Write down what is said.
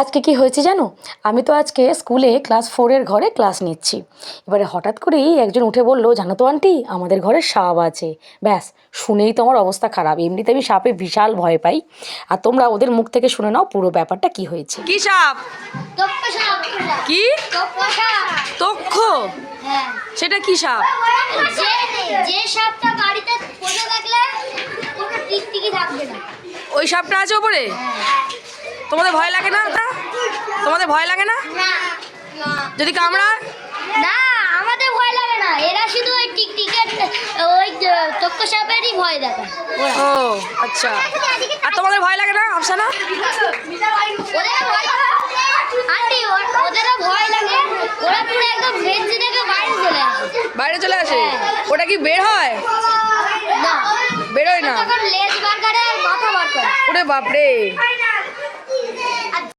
আজকে কি হয়েছে জানো? আমি তো আজকে স্কুলে ক্লাস ফোরের ঘরে ক্লাস নিচ্ছি। এবারে হঠাৎ করেই একজন উঠে বলল জানো তো আন্টি আমাদের ঘরে সাপ আছে। ব্যাস শুনেই তো আমার অবস্থা খারাপ। এমনিতে আমি সাপে বিশাল ভয় পাই। আর তোমরা ওদের মুখ থেকে শুনে নাও পুরো ব্যাপারটা কি হয়েছে। কি সাপ? কি? তক্ষ হ্যাঁ। সেটা কি সাপ? যে যে সাপটা বাড়িতে থাকলে কোনো টিকটিকি থাকবে না। ওই সাপটা আছে ওপরে? তোমাদের ভয় লাগে না ওটা? তোমাদের ভয় লাগে না? না যদি কামড়া না আমাদের ভয় লাগে না। এরা শুধু ওই টিকটিকের ওই টপকা সাপেরই ভয় দেখায়। ও আচ্ছা। আর তোমাদের ভয় লাগে না আফসানা? আন্টি ওদেরও ভয় লাগে। ওরা পুরো একদম বেঞ্চি থেকে বাইরে চলে আসে। বাইরে চলে আসে? ওটা কি বের হয়? না। বেরোয় না? তখন লেজ বার করে আর মাথা বার করে। ওরে বাপরে।